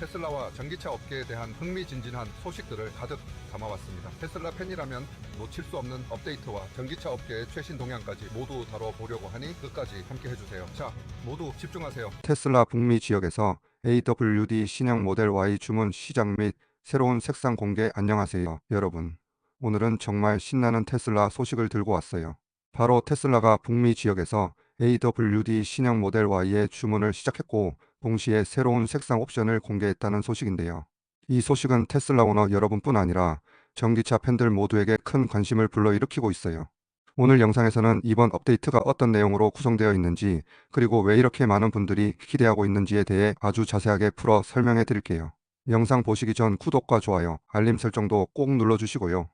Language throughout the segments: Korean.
테슬라와 전기차 업계에 대한 흥미진진한 소식들을 가득 담아왔습니다. 테슬라 팬이라면 놓칠 수 없는 업데이트와 전기차 업계의 최신 동향까지 모두 다뤄보려고 하니 끝까지 함께 해주세요. 자, 모두 집중하세요. 테슬라 북미 지역에서 AWD 신형 모델 Y 주문 시작 및 새로운 색상 공개 안녕하세요, 여러분. 오늘은 정말 신나는 테슬라 소식을 들고 왔어요. 바로 테슬라가 북미 지역에서 AWD 신형 모델 Y의 주문을 시작했고 동시에 새로운 색상 옵션을 공개했다는 소식인데요. 이 소식은 테슬라 오너 여러분뿐 아니라 전기차 팬들 모두에게 큰 관심을 불러일으키고 있어요. 오늘 영상에서는 이번 업데이트가 어떤 내용으로 구성되어 있는지 그리고 왜 이렇게 많은 분들이 기대하고 있는지에 대해 아주 자세하게 풀어 설명해 드릴게요. 영상 보시기 전 구독과 좋아요, 알림 설정도 꼭 눌러주시고요.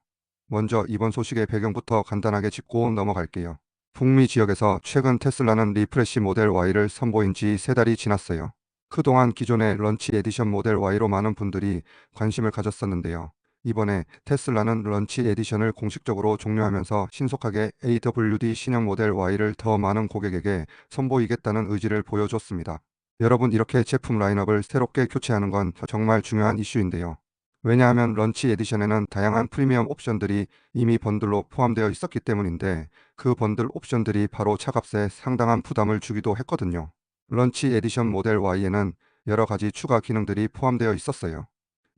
먼저 이번 소식의 배경부터 간단하게 짚고 넘어갈게요. 북미 지역에서 최근 테슬라는 리프레시 모델 Y를 선보인 지세 달이 지났어요. 그동안 기존의 런치 에디션 모델 Y로 많은 분들이 관심을 가졌었는데요. 이번에 테슬라는 런치 에디션을 공식적으로 종료하면서 신속하게 AWD 신형 모델 Y를 더 많은 고객에게 선보이겠다는 의지를 보여줬습니다. 여러분 이렇게 제품 라인업을 새롭게 교체하는 건 정말 중요한 이슈인데요. 왜냐하면 런치 에디션에는 다양한 프리미엄 옵션들이 이미 번들로 포함되어 있었기 때문인데 그 번들 옵션들이 바로 차값에 상당한 부담을 주기도 했거든요. 런치 에디션 모델 Y에는 여러 가지 추가 기능들이 포함되어 있었어요.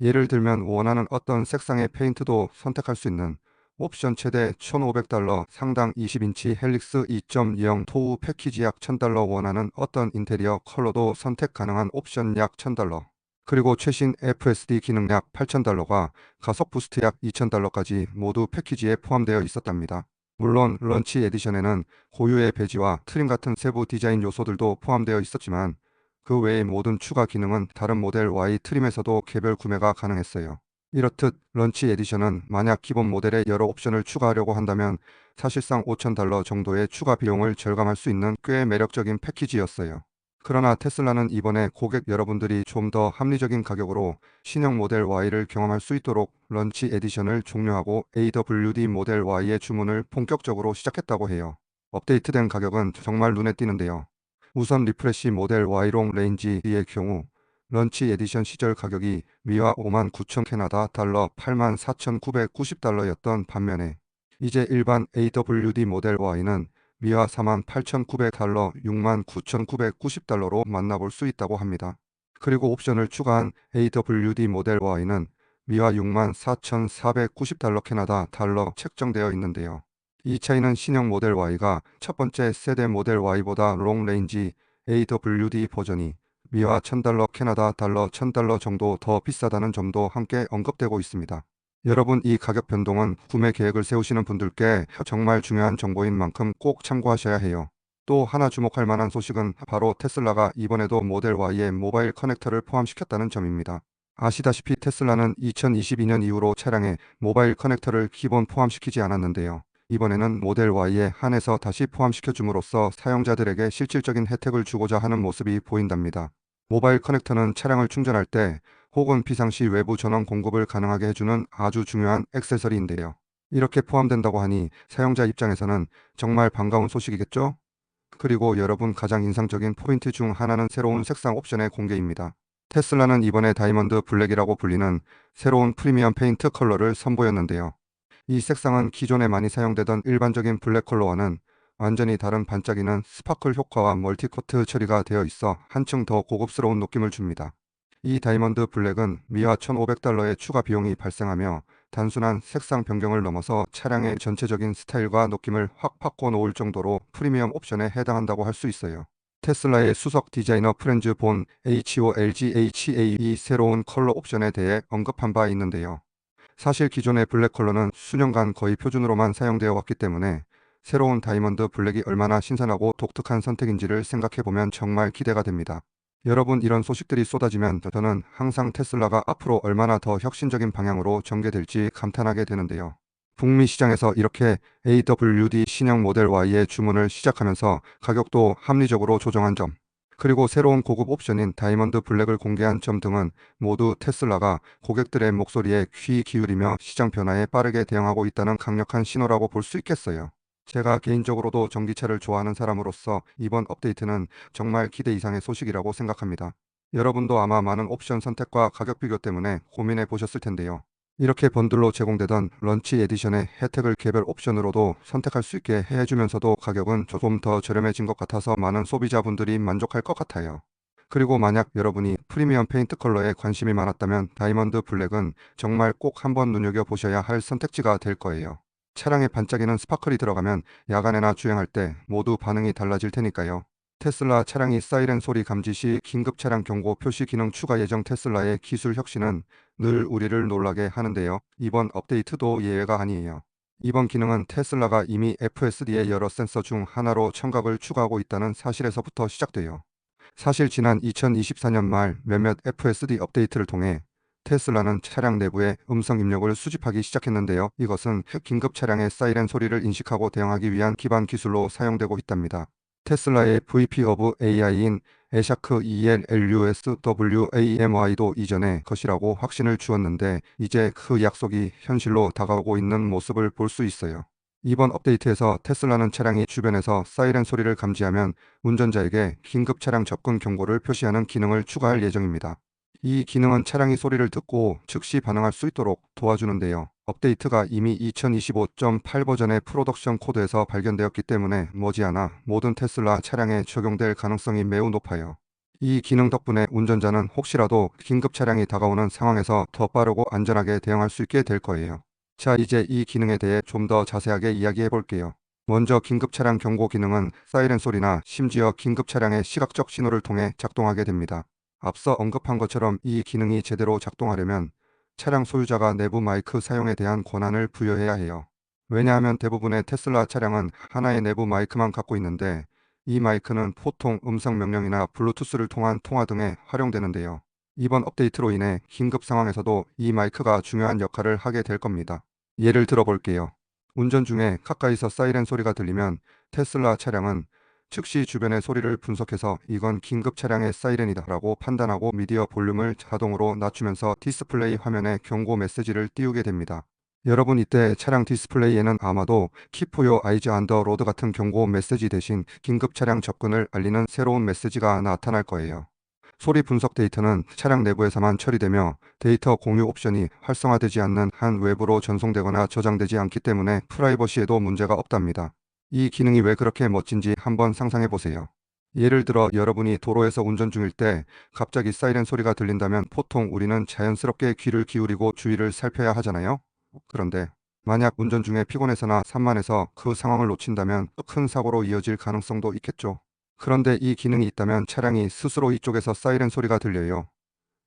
예를 들면 원하는 어떤 색상의 페인트도 선택할 수 있는 옵션 최대 1,500달러 상당 20인치 헬릭스 2.0 토우 패키지 약 1,000달러 원하는 어떤 인테리어 컬러도 선택 가능한 옵션 약 1,000달러 그리고 최신 FSD 기능 약 8,000달러가 가속 부스트 약 2,000달러까지 모두 패키지에 포함되어 있었답니다. 물론 런치 에디션에는 고유의 배지와 트림 같은 세부 디자인 요소들도 포함되어 있었지만 그 외의 모든 추가 기능은 다른 모델 Y 트림에서도 개별 구매가 가능했어요. 이렇듯 런치 에디션은 만약 기본 모델에 여러 옵션을 추가하려고 한다면 사실상 5,000달러 정도의 추가 비용을 절감할 수 있는 꽤 매력적인 패키지였어요. 그러나 테슬라는 이번에 고객 여러분들이 좀 더 합리적인 가격으로 신형 모델 Y를 경험할 수 있도록 런치 에디션을 종료하고 AWD 모델 Y의 주문을 본격적으로 시작했다고 해요. 업데이트된 가격은 정말 눈에 띄는데요. 우선 리프레시 모델 Y롱 레인지의 경우 런치 에디션 시절 가격이 미화 5만 9천 캐나다 달러 8만 4,990달러였던 반면에 이제 일반 AWD 모델 Y는 미화 4만 8,900달러 6만 9,990달러로 만나볼 수 있다고 합니다. 그리고 옵션을 추가한 AWD 모델 Y는 미화 6만 4,490달러 캐나다 달러 책정되어 있는데요. 이 차이는 신형 모델 Y가 첫 번째 세대 모델 Y보다 롱 레인지 AWD 버전이 미화 1000달러 캐나다 달러 1000달러 정도 더 비싸다는 점도 함께 언급되고 있습니다. 여러분 이 가격 변동은 구매 계획을 세우시는 분들께 정말 중요한 정보인 만큼 꼭 참고하셔야 해요. 또 하나 주목할 만한 소식은 바로 테슬라가 이번에도 모델 Y에 모바일 커넥터를 포함시켰다는 점입니다. 아시다시피 테슬라는 2022년 이후로 차량에 모바일 커넥터를 기본 포함시키지 않았는데요. 이번에는 모델 Y에 한해서 다시 포함시켜 줌으로써 사용자들에게 실질적인 혜택을 주고자 하는 모습이 보인답니다. 모바일 커넥터는 차량을 충전할 때 혹은 비상시 외부 전원 공급을 가능하게 해주는 아주 중요한 액세서리인데요. 이렇게 포함된다고 하니 사용자 입장에서는 정말 반가운 소식이겠죠? 그리고 여러분 가장 인상적인 포인트 중 하나는 새로운 색상 옵션의 공개입니다. 테슬라는 이번에 다이먼드 블랙이라고 불리는 새로운 프리미엄 페인트 컬러를 선보였는데요. 이 색상은 기존에 많이 사용되던 일반적인 블랙 컬러와는 완전히 다른 반짝이는 스파클 효과와 멀티코트 처리가 되어 있어 한층 더 고급스러운 느낌을 줍니다. 이 다이먼드 블랙은 미화 1,500달러의 추가 비용이 발생하며 단순한 색상 변경을 넘어서 차량의 전체적인 스타일과 느낌을 확 바꿔놓을 정도로 프리미엄 옵션에 해당한다고 할 수 있어요. 테슬라의 수석 디자이너 프렌즈 본 HOLGHA 이 새로운 컬러 옵션에 대해 언급한 바 있는데요. 사실 기존의 블랙 컬러는 수년간 거의 표준으로만 사용되어 왔기 때문에 새로운 다이먼드 블랙이 얼마나 신선하고 독특한 선택인지를 생각해 보면 정말 기대가 됩니다. 여러분 이런 소식들이 쏟아지면 저는 항상 테슬라가 앞으로 얼마나 더 혁신적인 방향으로 전개될지 감탄하게 되는데요. 북미 시장에서 이렇게 AWD 신형 모델 Y의 주문을 시작하면서 가격도 합리적으로 조정한 점, 그리고 새로운 고급 옵션인 다이먼드 블랙을 공개한 점 등은 모두 테슬라가 고객들의 목소리에 귀 기울이며 시장 변화에 빠르게 대응하고 있다는 강력한 신호라고 볼 수 있겠어요. 제가 개인적으로도 전기차를 좋아하는 사람으로서 이번 업데이트는 정말 기대 이상의 소식이라고 생각합니다. 여러분도 아마 많은 옵션 선택과 가격 비교 때문에 고민해 보셨을 텐데요. 이렇게 번들로 제공되던 런치 에디션의 혜택을 개별 옵션으로도 선택할 수 있게 해주면서도 가격은 조금 더 저렴해진 것 같아서 많은 소비자분들이 만족할 것 같아요. 그리고 만약 여러분이 프리미엄 페인트 컬러에 관심이 많았다면 다이먼드 블랙은 정말 꼭 한번 눈여겨보셔야 할 선택지가 될 거예요. 차량에 반짝이는 스파클이 들어가면 야간에나 주행할 때 모두 반응이 달라질 테니까요. 테슬라 차량이 사이렌 소리 감지 시 긴급 차량 경고 표시 기능 추가 예정 테슬라의 기술 혁신은 늘 우리를 놀라게 하는데요. 이번 업데이트도 예외가 아니에요. 이번 기능은 테슬라가 이미 FSD의 여러 센서 중 하나로 청각을 추가하고 있다는 사실에서부터 시작돼요. 사실 지난 2024년 말 몇몇 FSD 업데이트를 통해 테슬라는 차량 내부에 음성 입력을 수집하기 시작했는데요. 이것은 긴급 차량의 사이렌 소리를 인식하고 대응하기 위한 기반 기술로 사용되고 있답니다. 테슬라의 VP 오브 AI인 에샤크 ELLUSWAMY도 이전의 것이라고 확신을 주었는데 이제 그 약속이 현실로 다가오고 있는 모습을 볼 수 있어요. 이번 업데이트에서 테슬라는 차량이 주변에서 사이렌 소리를 감지하면 운전자에게 긴급 차량 접근 경고를 표시하는 기능을 추가할 예정입니다. 이 기능은 차량이 소리를 듣고 즉시 반응할 수 있도록 도와주는데요. 업데이트가 이미 2025.8 버전의 프로덕션 코드에서 발견되었기 때문에 머지않아 모든 테슬라 차량에 적용될 가능성이 매우 높아요. 이 기능 덕분에 운전자는 혹시라도 긴급 차량이 다가오는 상황에서 더 빠르고 안전하게 대응할 수 있게 될 거예요. 자, 이제 이 기능에 대해 좀 더 자세하게 이야기해 볼게요. 먼저 긴급 차량 경고 기능은 사이렌 소리나 심지어 긴급 차량의 시각적 신호를 통해 작동하게 됩니다. 앞서 언급한 것처럼 이 기능이 제대로 작동하려면 차량 소유자가 내부 마이크 사용에 대한 권한을 부여해야 해요. 왜냐하면 대부분의 테슬라 차량은 하나의 내부 마이크만 갖고 있는데 이 마이크는 보통 음성 명령이나 블루투스를 통한 통화 등에 활용되는데요. 이번 업데이트로 인해 긴급 상황에서도 이 마이크가 중요한 역할을 하게 될 겁니다. 예를 들어 볼게요. 운전 중에 가까이서 사이렌 소리가 들리면 테슬라 차량은 즉시 주변의 소리를 분석해서 이건 긴급 차량의 사이렌이다 라고 판단하고 미디어 볼륨을 자동으로 낮추면서 디스플레이 화면에 경고 메시지를 띄우게 됩니다. 여러분 이때 차량 디스플레이에는 아마도 eyes on the road 같은 경고 메시지 대신 긴급 차량 접근을 알리는 새로운 메시지가 나타날 거예요. 소리 분석 데이터는 차량 내부에서만 처리되며 데이터 공유 옵션이 활성화되지 않는 한 외부로 전송되거나 저장되지 않기 때문에 프라이버시에도 문제가 없답니다. 이 기능이 왜 그렇게 멋진지 한번 상상해 보세요. 예를 들어 여러분이 도로에서 운전 중일 때 갑자기 사이렌 소리가 들린다면 보통 우리는 자연스럽게 귀를 기울이고 주위를 살펴야 하잖아요. 그런데 만약 운전 중에 피곤해서나 산만해서 그 상황을 놓친다면 큰 사고로 이어질 가능성도 있겠죠. 그런데 이 기능이 있다면 차량이 스스로 이쪽에서 사이렌 소리가 들려요.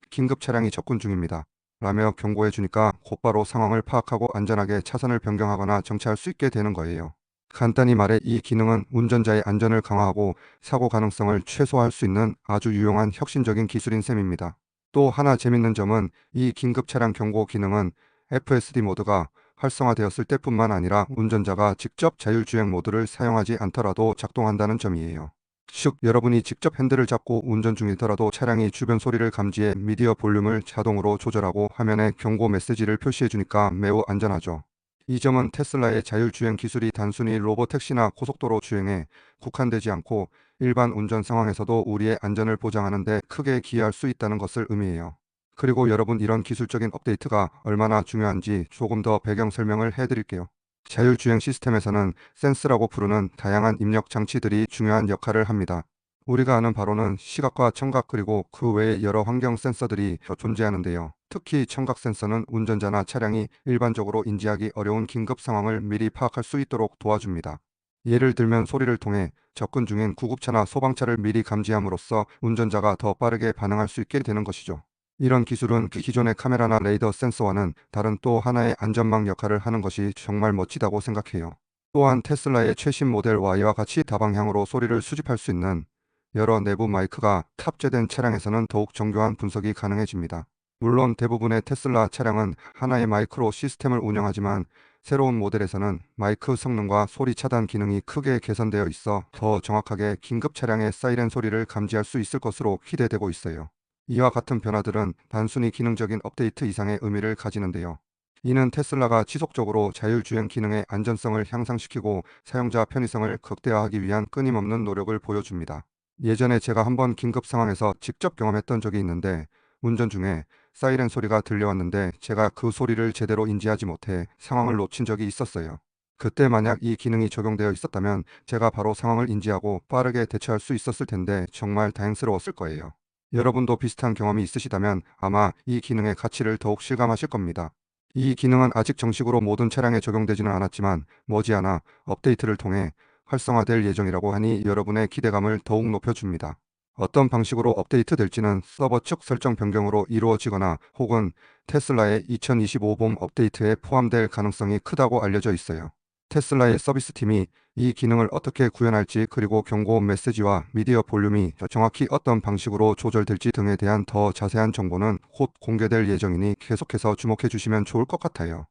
긴급 차량이 접근 중입니다. 라며 경고해 주니까 곧바로 상황을 파악하고 안전하게 차선을 변경하거나 정차할 수 있게 되는 거예요. 간단히 말해 이 기능은 운전자의 안전을 강화하고 사고 가능성을 최소화할 수 있는 아주 유용한 혁신적인 기술인 셈입니다. 또 하나 재밌는 점은 이 긴급 차량 경고 기능은 FSD 모드가 활성화되었을 때뿐만 아니라 운전자가 직접 자율주행 모드를 사용하지 않더라도 작동한다는 점이에요. 즉 여러분이 직접 핸들을 잡고 운전 중이더라도 차량이 주변 소리를 감지해 미디어 볼륨을 자동으로 조절하고 화면에 경고 메시지를 표시해 주니까 매우 안전하죠. 이 점은 테슬라의 자율주행 기술이 단순히 로보택시나 고속도로 주행에 국한되지 않고 일반 운전 상황에서도 우리의 안전을 보장하는 데 크게 기여할 수 있다는 것을 의미해요. 그리고 여러분 이런 기술적인 업데이트가 얼마나 중요한지 조금 더 배경 설명을 해드릴게요. 자율주행 시스템에서는 센스라고 부르는 다양한 입력 장치들이 중요한 역할을 합니다. 우리가 아는 바로는 시각과 청각 그리고 그 외의 여러 환경 센서들이 존재하는데요. 특히 청각 센서는 운전자나 차량이 일반적으로 인지하기 어려운 긴급 상황을 미리 파악할 수 있도록 도와줍니다. 예를 들면 소리를 통해 접근 중인 구급차나 소방차를 미리 감지함으로써 운전자가 더 빠르게 반응할 수 있게 되는 것이죠. 이런 기술은 기존의 카메라나 레이더 센서와는 다른 또 하나의 안전망 역할을 하는 것이 정말 멋지다고 생각해요. 또한 테슬라의 최신 모델 Y와 같이 다방향으로 소리를 수집할 수 있는 여러 내부 마이크가 탑재된 차량에서는 더욱 정교한 분석이 가능해집니다. 물론 대부분의 테슬라 차량은 하나의 마이크로 시스템을 운영하지만 새로운 모델에서는 마이크 성능과 소리 차단 기능이 크게 개선되어 있어 더 정확하게 긴급 차량의 사이렌 소리를 감지할 수 있을 것으로 기대되고 있어요. 이와 같은 변화들은 단순히 기능적인 업데이트 이상의 의미를 가지는데요. 이는 테슬라가 지속적으로 자율주행 기능의 안전성을 향상시키고 사용자 편의성을 극대화하기 위한 끊임없는 노력을 보여줍니다. 예전에 제가 한번 긴급 상황에서 직접 경험했던 적이 있는데 운전 중에 사이렌 소리가 들려왔는데 제가 그 소리를 제대로 인지하지 못해 상황을 놓친 적이 있었어요. 그때 만약 이 기능이 적용되어 있었다면 제가 바로 상황을 인지하고 빠르게 대처할 수 있었을 텐데 정말 다행스러웠을 거예요. 여러분도 비슷한 경험이 있으시다면 아마 이 기능의 가치를 더욱 실감하실 겁니다. 이 기능은 아직 정식으로 모든 차량에 적용되지는 않았지만 머지않아 업데이트를 통해 활성화될 예정이라고 하니 여러분의 기대감을 더욱 높여줍니다. 어떤 방식으로 업데이트 될지는 서버 측 설정 변경으로 이루어지거나 혹은 테슬라의 2025봄 업데이트에 포함될 가능성이 크다고 알려져 있어요. 테슬라의 서비스 팀이 이 기능을 어떻게 구현할지 그리고 경고 메시지와 미디어 볼륨이 정확히 어떤 방식으로 조절될지 등에 대한 더 자세한 정보는 곧 공개될 예정이니 계속해서 주목해 주시면 좋을 것 같아요.